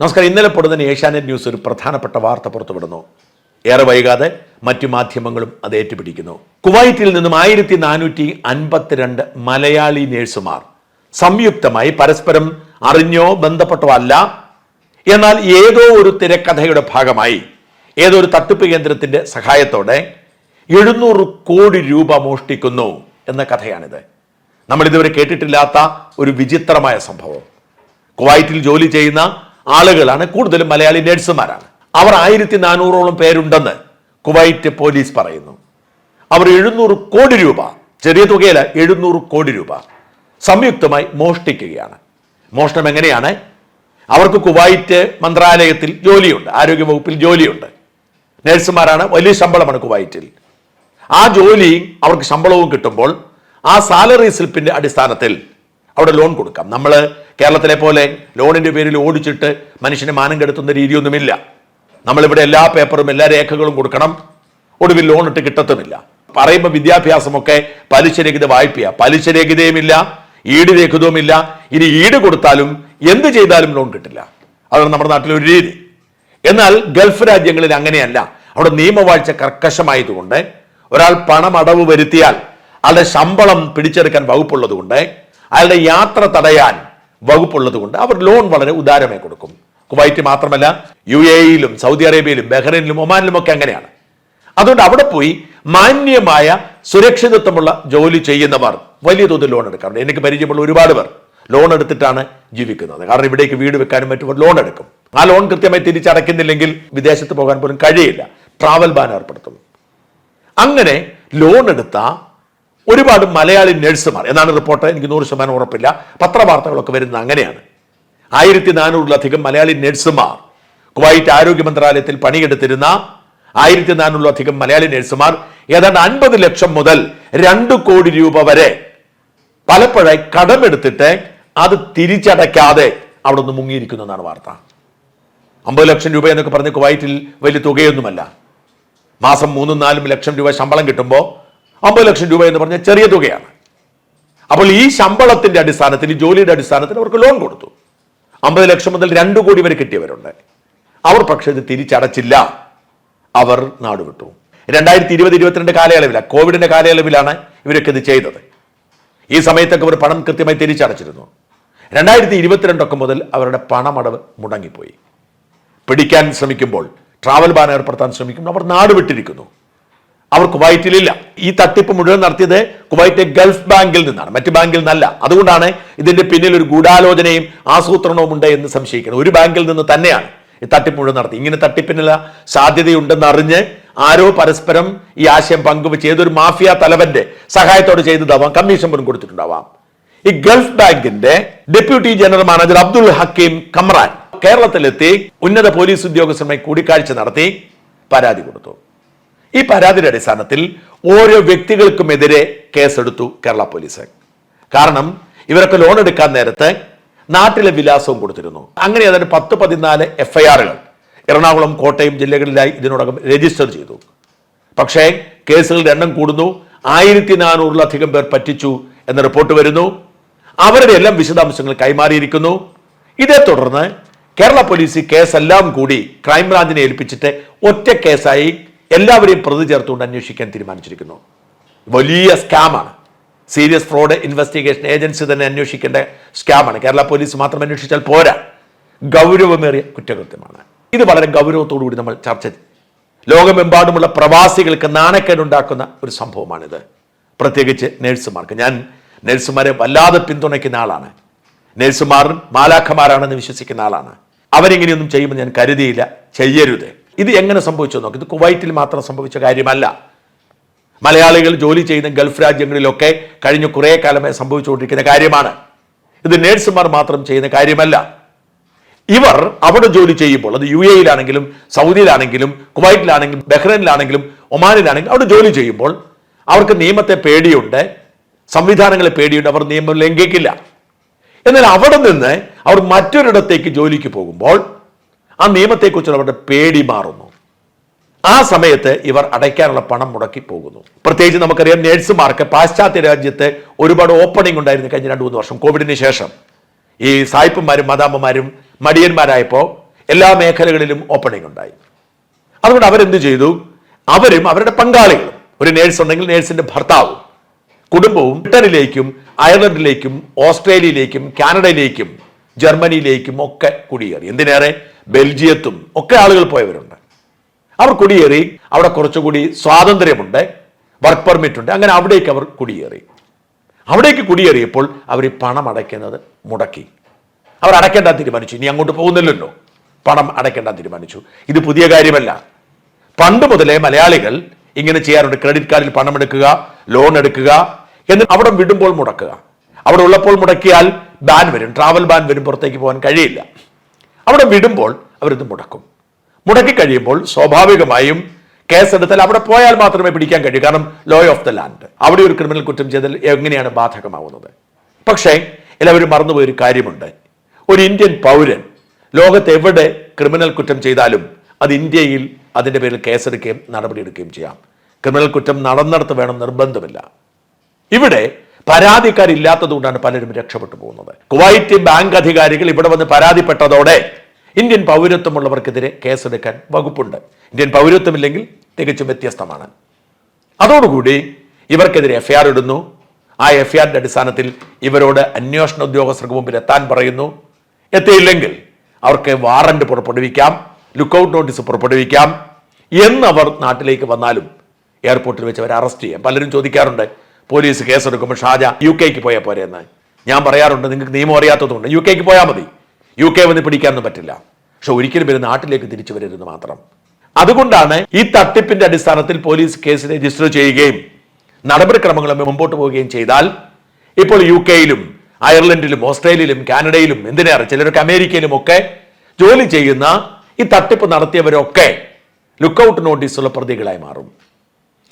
നമസ്കാരം. ഇന്നലെ പൊടുന്നതിന് ഏഷ്യാനെറ്റ് ന്യൂസ് ഒരു പ്രധാനപ്പെട്ട വാർത്ത പുറത്തുവിടുന്നു. ഏറെ വൈകാതെ മറ്റു മാധ്യമങ്ങളും അത് ഏറ്റുപിടിക്കുന്നു. കുവൈറ്റിൽ നിന്നും ആയിരത്തി നാനൂറ്റി അൻപത്തിരണ്ട് മലയാളി നേഴ്സുമാർ സംയുക്തമായി പരസ്പരം അറിഞ്ഞോ ബന്ധപ്പെട്ടോ അല്ല. എന്നാൽ ഏതോ ഒരു തിരക്കഥയുടെ ഭാഗമായി ഏതോ ഒരു തട്ടിപ്പ് കേന്ദ്രത്തിന്റെ സഹായത്തോടെ എഴുന്നൂറ് കോടി രൂപ മോഷ്ടിക്കുന്നു എന്ന കഥയാണിത്. നമ്മൾ ഇതുവരെ കേട്ടിട്ടില്ലാത്ത ഒരു വിചിത്രമായ സംഭവം. കുവൈറ്റിൽ ജോലി ചെയ്യുന്ന ആളുകളാണ് കൂടുതലും മലയാളി നേഴ്സുമാരാണ്. അവർ ആയിരത്തി നാനൂറോളം പേരുണ്ടെന്ന് കുവൈറ്റ് പോലീസ് പറയുന്നു. അവർ എഴുന്നൂറ് കോടി രൂപ ചെറിയ തുകയല്ല എഴുന്നൂറ് കോടി രൂപ സംയുക്തമായി മോഷ്ടിക്കുകയാണ്. മോഷണം എങ്ങനെയാണ്? അവർക്ക് കുവൈറ്റ് മന്ത്രാലയത്തിൽ ജോലിയുണ്ട് ആരോഗ്യവകുപ്പിൽ ജോലിയുണ്ട്. നേഴ്സുമാരാണ് വലിയ ശമ്പളമാണ് കുവൈറ്റിൽ. ആ ജോലിയും അവർക്ക് ശമ്പളവും കിട്ടുമ്പോൾ ആ സാലറി സ്ലിപ്പിന്റെ അടിസ്ഥാനത്തിൽ അവിടെ ലോൺ കൊടുക്കാം. നമ്മൾ കേരളത്തിലെ പോലെ ലോണിന്റെ പേരിൽ ഓടിച്ചിട്ട് മനുഷ്യനെ മാനം കെടുത്തുന്ന രീതിയൊന്നുമില്ല. നമ്മളിവിടെ എല്ലാ പേപ്പറും എല്ലാ രേഖകളും കൊടുക്കണം. ഒടുവിൽ ലോൺ ഇട്ട് കിട്ടത്തുമില്ല. പറയുമ്പോൾ വിദ്യാഭ്യാസമൊക്കെ പലിശരഹിത വായ്പയാ. പലിശരഹിതയുമില്ല ഈട് രഹിതവുമില്ല ഇനി ഈട് കൊടുത്താലും എന്ത് ചെയ്താലും ലോൺ കിട്ടില്ല. അതാണ് നമ്മുടെ നാട്ടിലെ ഒരു രീതി. എന്നാൽ ഗൾഫ് രാജ്യങ്ങളിൽ അങ്ങനെയല്ല. അവിടെ നിയമവാഴ്ച കർക്കശമായതുകൊണ്ട് ഒരാൾ പണമടവ് വരുത്തിയാൽ അയാളുടെ ശമ്പളം പിടിച്ചെടുക്കാൻ വകുപ്പുള്ളതുകൊണ്ട് അയാളുടെ യാത്ര തടയാൻ വകുപ്പുള്ളതുകൊണ്ട് അവർ ലോൺ വളരെ ഉദാരമായി കൊടുക്കും. കുവൈറ്റ് മാത്രമല്ല യു എയിലും സൗദി അറേബ്യയിലും ബഹ്റൈനിലും ഒമാനിലും ഒക്കെ അങ്ങനെയാണ്. അതുകൊണ്ട് അവിടെ പോയി മാന്യമായ സുരക്ഷിതത്വമുള്ള ജോലി ചെയ്യുന്നവർ വലിയ തോതിൽ ലോൺ എടുക്കാറുണ്ട്. എനിക്ക് പരിചയമുള്ള ഒരുപാട് പേർ ലോൺ എടുത്തിട്ടാണ് ജീവിക്കുന്നത്. കാരണം ഇവിടേക്ക് വീട് വെക്കാനും മറ്റും ലോൺ എടുക്കും. ആ ലോൺ കൃത്യമായി തിരിച്ചടയ്ക്കുന്നില്ലെങ്കിൽ വിദേശത്ത് പോകാൻ പോലും കഴിയില്ല. ട്രാവൽ ബാൻ ഏർപ്പെടുത്തും. അങ്ങനെ ലോൺ എടുത്ത ഒരുപാട് മലയാളി നഴ്സുമാർ. എന്നാണ് റിപ്പോർട്ട്. എനിക്ക് നൂറ് ശതമാനം ഉറപ്പില്ല. പത്രവാർത്തകളൊക്കെ വരുന്നത് അങ്ങനെയാണ്. ആയിരത്തി നാനൂറിലധികം മലയാളി നഴ്സുമാർ കുവൈറ്റ് ആരോഗ്യ മന്ത്രാലയത്തിൽ പണിയെടുത്തിരുന്ന ആയിരത്തി നാനൂറിലധികം മലയാളി നഴ്സുമാർ ഏതാണ്ട് അൻപത് ലക്ഷം മുതൽ രണ്ട് കോടി രൂപ വരെ പലപ്പോഴായി കടമെടുത്തിട്ട് അത് തിരിച്ചടയ്ക്കാതെ അവിടെ നിന്ന് മുങ്ങിയിരിക്കുന്നു എന്നാണ് വാർത്ത. അമ്പത് ലക്ഷം രൂപ എന്നൊക്കെ പറഞ്ഞ് കുവൈറ്റിൽ വലിയ തുകയൊന്നുമല്ല. മാസം മൂന്നും നാലും ലക്ഷം രൂപ ശമ്പളം കിട്ടുമ്പോൾ അമ്പത് ലക്ഷം രൂപ എന്ന് പറഞ്ഞാൽ ചെറിയ തുകയാണ്. അപ്പോൾ ഈ ശമ്പളത്തിന്റെ അടിസ്ഥാനത്തിൽ ജോലിയുടെ അടിസ്ഥാനത്തിൽ അവർക്ക് ലോൺ കൊടുത്തു. അമ്പത് ലക്ഷം മുതൽ രണ്ട് കോടി വരെ കിട്ടിയവരുണ്ട്. അവർ പക്ഷേ ഇത് തിരിച്ചടച്ചില്ല. അവർ നാടുവിട്ടു രണ്ടായിരത്തി ഇരുപത് ഇരുപത്തിരണ്ട് കാലയളവിലാണ് കോവിഡിന്റെ കാലയളവിലാണ് ഇവരൊക്കെ ഇത് ചെയ്തത്. ഈ സമയത്തൊക്കെ അവർ പണം കൃത്യമായി തിരിച്ചടച്ചിരുന്നു. രണ്ടായിരത്തി ഇരുപത്തിരണ്ടൊക്കെ മുതൽ അവരുടെ പണമടവ് മുടങ്ങിപ്പോയി. പിടിക്കാൻ ശ്രമിക്കുമ്പോൾ ട്രാവൽ ബാൻ ഏർപ്പെടുത്താൻ ശ്രമിക്കുമ്പോൾ അവർ നാട് വിട്ടിരിക്കുന്നു. അവർ കുവൈറ്റിലില്ല ഈ തട്ടിപ്പ് മുഴുവൻ നടത്തിയത് കുവൈറ്റ് ഗൾഫ് ബാങ്കിൽ നിന്നാണ് മറ്റ് ബാങ്കിൽ നിന്നല്ല. അതുകൊണ്ടാണ് ഇതിന്റെ പിന്നിൽ ഒരു ഗൂഢാലോചനയും ആസൂത്രണവും ഉണ്ട് എന്ന് സംശയിക്കണം ഒരു ബാങ്കിൽ നിന്ന് തന്നെയാണ് ഈ തട്ടിപ്പ് മുഴുവൻ നടത്തി ഇങ്ങനെ തട്ടിപ്പിനുള്ള സാധ്യതയുണ്ടെന്ന് അറിഞ്ഞ് ആരോ പരസ്പരം ഈ ആശയം പങ്കുവെച്ച് ഏതൊരു മാഫിയ തലവന്റെ സഹായത്തോടെ ചെയ്തതാവാം കമ്മീഷൻ പോലും കൊടുത്തിട്ടുണ്ടാവാം. ഈ ഗൾഫ് ബാങ്കിന്റെ deputy general manager Abdul Hakeem Kamran കേരളത്തിലെത്തി ഉന്നത പോലീസ് ഉദ്യോഗസ്ഥരുമായി കൂടിക്കാഴ്ച നടത്തി പരാതി കൊടുത്തു. ഈ പരാതിയുടെ അടിസ്ഥാനത്തിൽ ഓരോ വ്യക്തികൾക്കുമെതിരെ കേസെടുത്തു കേരള പോലീസ്. കാരണം ഇവരൊക്കെ ലോൺ എടുക്കാൻ നേരത്തെ നാട്ടിലെ വിലാസവും കൊടുത്തിരുന്നു. അങ്ങനെ അതിന് പത്ത് പതിനാല് എഫ്ഐആറുകൾ എറണാകുളം കോട്ടയം ജില്ലകളിലായി ഇതിനോടകം രജിസ്റ്റർ ചെയ്തു. പക്ഷേ കേസുകളുടെ എണ്ണം കൂടുന്നു. ആയിരത്തി നാനൂറിലധികം പേർ പറ്റിച്ചു എന്ന റിപ്പോർട്ട് വരുന്നു. അവരുടെ എല്ലാം വിശദാംശങ്ങൾ കൈമാറിയിരിക്കുന്നു. ഇതേ തുടർന്ന് കേരള പോലീസ് കേസെല്ലാം കൂടി ക്രൈംബ്രാഞ്ചിനെ ഏൽപ്പിച്ചിട്ട് ഒറ്റ കേസായി എല്ലാവരെയും പ്രതി ചേർത്തുകൊണ്ട് അന്വേഷിക്കാൻ തീരുമാനിച്ചിരിക്കുന്നു. വലിയ സ്കാമാണ്. സീരിയസ് ഫ്രോഡ് ഇൻവെസ്റ്റിഗേഷൻ ഏജൻസി തന്നെ അന്വേഷിക്കേണ്ട സ്കാമാണ്. കേരള പോലീസ് മാത്രം അന്വേഷിച്ചാൽ പോരാ. ഗൗരവമേറിയ കുറ്റകൃത്യമാണ്. ഇത് വളരെ ഗൗരവത്തോടുകൂടി നമ്മൾ ചർച്ച ലോകമെമ്പാടുമുള്ള പ്രവാസികൾക്ക് നാണക്കേടുണ്ടാക്കുന്ന ഒരു സംഭവമാണിത്. പ്രത്യേകിച്ച് നഴ്സുമാർക്ക്. ഞാൻ നഴ്സുമാരെ വല്ലാതെ പിന്തുണയ്ക്കുന്ന ആളാണ്. നേഴ്സുമാരും മാലാഖമാരാണെന്ന് വിശ്വസിക്കുന്ന ആളാണ്. അവരിങ്ങനെയൊന്നും ചെയ്യുമെന്ന് ഞാൻ കരുതിയില്ല. ചെയ്യരുത്. ഇത് എങ്ങനെ സംഭവിച്ചു നോക്കി. ഇത് കുവൈറ്റിൽ മാത്രം സംഭവിച്ച കാര്യമല്ല. മലയാളികൾ ജോലി ചെയ്യുന്ന ഗൾഫ് രാജ്യങ്ങളിലൊക്കെ കഴിഞ്ഞ കുറേ കാലമായി സംഭവിച്ചുകൊണ്ടിരിക്കുന്ന കാര്യമാണ്. ഇത് നേഴ്സുമാർ മാത്രം ചെയ്യുന്ന കാര്യമല്ല. ഇവർ അവിടെ ജോലി ചെയ്യുമ്പോൾ അത് യു എയിലാണെങ്കിലും സൗദിയിലാണെങ്കിലും കുവൈറ്റിലാണെങ്കിലും ബഹ്റൈനിലാണെങ്കിലും ഒമാനിലാണെങ്കിലും അവിടെ ജോലി ചെയ്യുമ്പോൾ അവർക്ക് നിയമത്തെ പേടിയുണ്ട് സംവിധാനങ്ങളെ പേടിയുണ്ട് അവർ നിയമം ലംഘിക്കില്ല. എന്നാൽ അവിടെ നിന്ന് അവർ മറ്റൊരിടത്തേക്ക് ജോലിക്ക് പോകുമ്പോൾ ആ നിയമത്തെക്കുറിച്ചുള്ള അവരുടെ പേടി മാറുന്നു. ആ സമയത്ത് ഇവർ അടയ്ക്കാനുള്ള പണം മുടക്കി പോകുന്നു. പ്രത്യേകിച്ച് നമുക്കറിയാം നേഴ്സുമാർക്ക് പാശ്ചാത്യ രാജ്യത്ത് ഒരുപാട് ഓപ്പണിംഗ് ഉണ്ടായിരുന്നു കഴിഞ്ഞ രണ്ട് മൂന്ന് വർഷം കോവിഡിന് ശേഷം. ഈ സായിപ്പന്മാരും മദാമ്മമാരും മടിയന്മാരായപ്പോൾ എല്ലാ മേഖലകളിലും ഓപ്പണിംഗ് ഉണ്ടായി. അതുകൊണ്ട് അവരെന്ത് ചെയ്തു? അവരും അവരുടെ പങ്കാളികളും ഒരു നേഴ്സ് ഉണ്ടെങ്കിൽ നേഴ്സിന്റെ ഭർത്താവും കുടുംബവും ബ്രിട്ടനിലേക്കും അയർലൻഡിലേക്കും ഓസ്ട്രേലിയയിലേക്കും കാനഡയിലേക്കും ജർമ്മനിയിലേക്കും ഒക്കെ കുടിയേറി. എന്തിനേറെ? ബെൽജിയത്തും ഒക്കെ ആളുകൾ പോയവരുണ്ട്. അവർ കുടിയേറി. അവിടെ കുറച്ചുകൂടി സ്വാതന്ത്ര്യമുണ്ട്. വർക്ക് പെർമിറ്റ് ഉണ്ട് അങ്ങനെ അവിടേക്ക് അവർ കുടിയേറി. അവിടേക്ക് കുടിയേറിയപ്പോൾ അവർ പണം അടയ്ക്കുന്നത് മുടക്കി. അവർ അടയ്ക്കേണ്ട തീരുമാനിച്ചു. ഇനി അങ്ങോട്ട് പോകുന്നില്ലല്ലോ. പണം അടയ്ക്കേണ്ട തീരുമാനിച്ചു. ഇത് പുതിയ കാര്യമല്ല. പണ്ട് മുതലേ മലയാളികൾ ഇങ്ങനെ ചെയ്യാറുണ്ട്. ക്രെഡിറ്റ് കാർഡിൽ പണം എടുക്കുക ലോൺ എടുക്കുക എന്നിട്ട് അവിടെ വിടുമ്പോൾ മുടക്കുക. അവിടെ ഉള്ളപ്പോൾ മുടക്കിയാൽ ബാൻ വരും ട്രാവൽ ബാൻ വരും പുറത്തേക്ക് പോകാൻ കഴിയില്ല. അവിടെ വിടുമ്പോൾ അവരിത് മുടക്കും. മുടക്കി കഴിയുമ്പോൾ സ്വാഭാവികമായും കേസെടുത്താൽ അവിടെ പോയാൽ മാത്രമേ പിടിക്കാൻ കഴിയൂ. കാരണം ലോ ഓഫ് ദ ലാൻഡ് അവിടെ ഒരു ക്രിമിനൽ കുറ്റം ചെയ്താൽ എങ്ങനെയാണ് ബാധകമാവുന്നത്? പക്ഷേ എല്ലാവരും മറന്നുപോയൊരു കാര്യമുണ്ട്. ഒരു ഇന്ത്യൻ പൗരൻ ലോകത്ത് എവിടെ ക്രിമിനൽ കുറ്റം ചെയ്താലും അത് ഇന്ത്യയിൽ അതിന്റെ പേരിൽ കേസെടുക്കുകയും നടപടിയെടുക്കുകയും ചെയ്യാം. ക്രിമിനൽ കുറ്റം നടന്നിടത്ത് വേണം നിർബന്ധമില്ല. ഇവിടെ പരാതിക്കാരില്ലാത്തതുകൊണ്ടാണ് പലരും രക്ഷപ്പെട്ടു പോകുന്നത്. കുവൈറ്റ് ബാങ്ക് അധികാരികൾ ഇവിടെ വന്ന് പരാതിപ്പെട്ടതോടെ ഇന്ത്യൻ പൗരത്വമുള്ളവർക്കെതിരെ കേസെടുക്കാൻ വകുപ്പുണ്ട്. ഇന്ത്യൻ പൗരത്വമില്ലെങ്കിൽ തികച്ചും വ്യത്യസ്തമാണ്. അതോടുകൂടി ഇവർക്കെതിരെ എഫ്ഐആർ ഇടുന്നു. ആ എഫ്ഐആറിന്റെ അടിസ്ഥാനത്തിൽ ഇവരോട് അന്വേഷണ ഉദ്യോഗസ്ഥർക്ക് മുമ്പിൽ എത്താൻ പറയുന്നു. എത്തിയില്ലെങ്കിൽ അവർക്ക് വാറന്റ് പുറപ്പെടുവിക്കാം ലുക്കൌട്ട് നോട്ടീസ് പുറപ്പെടുവിക്കാം. എന്നവർ നാട്ടിലേക്ക് വന്നാലും എയർപോർട്ടിൽ വെച്ച് അവരെ അറസ്റ്റ് ചെയ്യാം. പലരും ചോദിക്കാറുണ്ട് പോലീസ് കേസെടുക്കുമ്പോൾ ഷാജ യു കെക്ക് പോയാൽ പോരെ എന്ന്. ഞാൻ പറയാറുണ്ട് നിങ്ങൾക്ക് നിയമം അറിയാത്തതുകൊണ്ട് യു കെക്ക് പോയാൽ മതി. യു കെ വന്ന് പിടിക്കാനൊന്നും പറ്റില്ല. പക്ഷെ ഒരിക്കലും ഇവർ നാട്ടിലേക്ക് തിരിച്ചു വരരുത് മാത്രം. അതുകൊണ്ടാണ് ഈ തട്ടിപ്പിന്റെ അടിസ്ഥാനത്തിൽ പോലീസ് കേസ് രജിസ്റ്റർ ചെയ്യുകയും നടപടിക്രമങ്ങളും മുമ്പോട്ട് പോവുകയും ചെയ്താൽ ഇപ്പോൾ യു കെയിലും അയർലൻഡിലും ഓസ്ട്രേലിയയിലും കാനഡയിലും എന്തിനേറെ ചിലരൊക്കെ അമേരിക്കയിലും ഒക്കെ ജോലി ചെയ്യുന്ന ഈ തട്ടിപ്പ് നടത്തിയവരൊക്കെ ലുക്കൌട്ട് നോട്ടീസുള്ള പ്രതികളായി മാറും.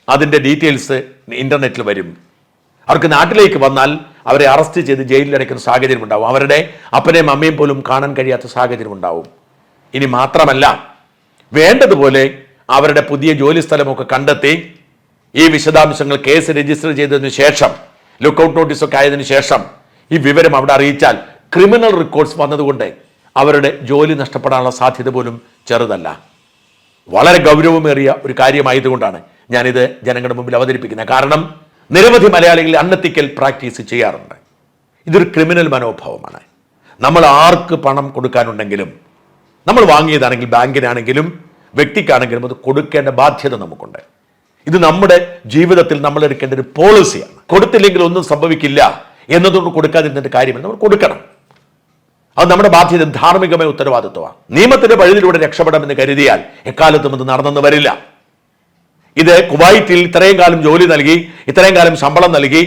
അതിന്റെ ഡീറ്റെയിൽസ് ഇന്റർനെറ്റിൽ വരും. അവർക്ക് നാട്ടിലേക്ക് വന്നാൽ അവരെ അറസ്റ്റ് ചെയ്ത് ജയിലിൽ അടയ്ക്കുന്ന സാഹചര്യം ഉണ്ടാവും. അവരുടെ അപ്പനെയും അമ്മയും പോലും കാണാൻ കഴിയാത്ത സാഹചര്യം ഉണ്ടാവും. ഇനി മാത്രമല്ല വേണ്ടതുപോലെ അവരുടെ പുതിയ ജോലി സ്ഥലമൊക്കെ കണ്ടെത്തി ഈ വിശദാംശങ്ങൾ കേസ് രജിസ്റ്റർ ചെയ്തതിനു ശേഷം ലുക്കൌട്ട് നോട്ടീസൊക്കെ ആയതിനു ശേഷം ഈ വിവരം അവിടെ അറിയിച്ചാൽ ക്രിമിനൽ റെക്കോർഡ്സ് വന്നതുകൊണ്ട് അവരുടെ ജോലി നഷ്ടപ്പെടാനുള്ള സാധ്യത പോലും ചെറുതല്ല. വളരെ ഗൗരവമേറിയ ഒരു കാര്യമായതുകൊണ്ടാണ് ഞാനിത് ജനങ്ങളുടെ മുമ്പിൽ അവതരിപ്പിക്കുന്നത് കാരണം നിരവധി മലയാളികൾ അന്നത്തിക്കൽ പ്രാക്ടീസ് ചെയ്യാറുണ്ട്. ഇതൊരു ക്രിമിനൽ മനോഭാവമാണ്. നമ്മൾ ആർക്ക് പണം കൊടുക്കാനുണ്ടെങ്കിലും നമ്മൾ വാങ്ങിയതാണെങ്കിൽ ബാങ്കിനാണെങ്കിലും വ്യക്തിക്കാണെങ്കിലും അത് കൊടുക്കേണ്ട ബാധ്യത നമുക്കുണ്ട്. ഇത് നമ്മുടെ ജീവിതത്തിൽ നമ്മൾ എടുക്കേണ്ട ഒരു പോളിസിയാണ്. കൊടുത്തില്ലെങ്കിൽ ഒന്നും സംഭവിക്കില്ല എന്നതുകൊണ്ട് കൊടുക്കാതിരുന്നിട്ട് കാര്യമില്ല നമ്മൾ കൊടുക്കണം. അത് നമ്മുടെ ബാധ്യത ധാർമ്മികമായ ഉത്തരവാദിത്വമാണ്. നിയമത്തിന്റെ വഴിയിലൂടെ രക്ഷപ്പെടാമെന്ന് കരുതിയാൽ എക്കാലത്തും അത് നടന്നെന്ന് വരില്ല. ഇത് കുവൈറ്റിൽ ഇത്രയും കാലം ജോലി നൽകി ഇത്രയും കാലം ശമ്പളം നൽകി.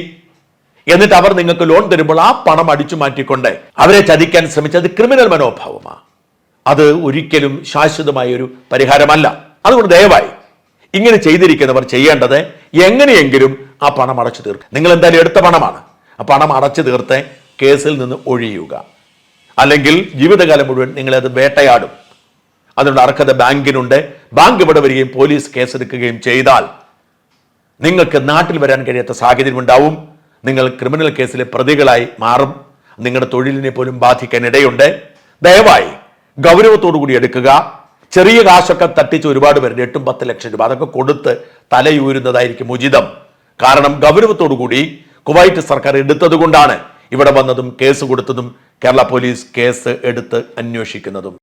എന്നിട്ട് അവർ നിങ്ങൾക്ക് ലോൺ തരുമ്പോൾ ആ പണം അടിച്ചു മാറ്റിക്കൊണ്ട് അവരെ ചതിക്കാൻ ശ്രമിച്ചത് ക്രിമിനൽ മനോഭാവമാണ് അത് ഒരിക്കലും ശാശ്വതമായ ഒരു പരിഹാരമല്ല. അതുകൊണ്ട് ദയവായി ഇങ്ങനെ ചെയ്തിരിക്കുന്നവർ ചെയ്യേണ്ടത് എങ്ങനെയെങ്കിലും ആ പണം അടച്ചു തീർക്കുക നിങ്ങൾ എന്തായാലും എടുത്ത പണമാണ്. ആ പണം അടച്ചു തീർത്ത് കേസിൽ നിന്ന് ഒഴിയുക. അല്ലെങ്കിൽ ജീവിതകാലം മുഴുവൻ നിങ്ങളത് വേട്ടയാടും. അതുകൊണ്ട് അർഹത ബാങ്കിനുണ്ട്. ബാങ്ക് ഇവിടെ വരികയും പോലീസ് കേസെടുക്കുകയും ചെയ്താൽ നിങ്ങൾക്ക് നാട്ടിൽ വരാൻ കഴിയാത്ത സാഹചര്യം ഉണ്ടാവും നിങ്ങൾ ക്രിമിനൽ കേസിലെ പ്രതികളായി മാറും. നിങ്ങളുടെ തൊഴിലിനെ പോലും ബാധിക്കാൻ ഇടയുണ്ട്. ദയവായി ഗൗരവത്തോടു കൂടി എടുക്കുക. ചെറിയ കാശൊക്കെ തട്ടിച്ച് ഒരുപാട് പേരുണ്ട് എട്ടും പത്ത് ലക്ഷം രൂപ അതൊക്കെ കൊടുത്ത് തലയൂരുന്നതായിരിക്കും ഉചിതം. കാരണം ഗൗരവത്തോടു കൂടി കുവൈറ്റ് സർക്കാർ എടുത്തതുകൊണ്ടാണ് ഇവിടെ വന്നതും കേസ് കൊടുത്തതും കേരള പോലീസ് കേസ് എടുത്ത് അന്വേഷിക്കുന്നതും.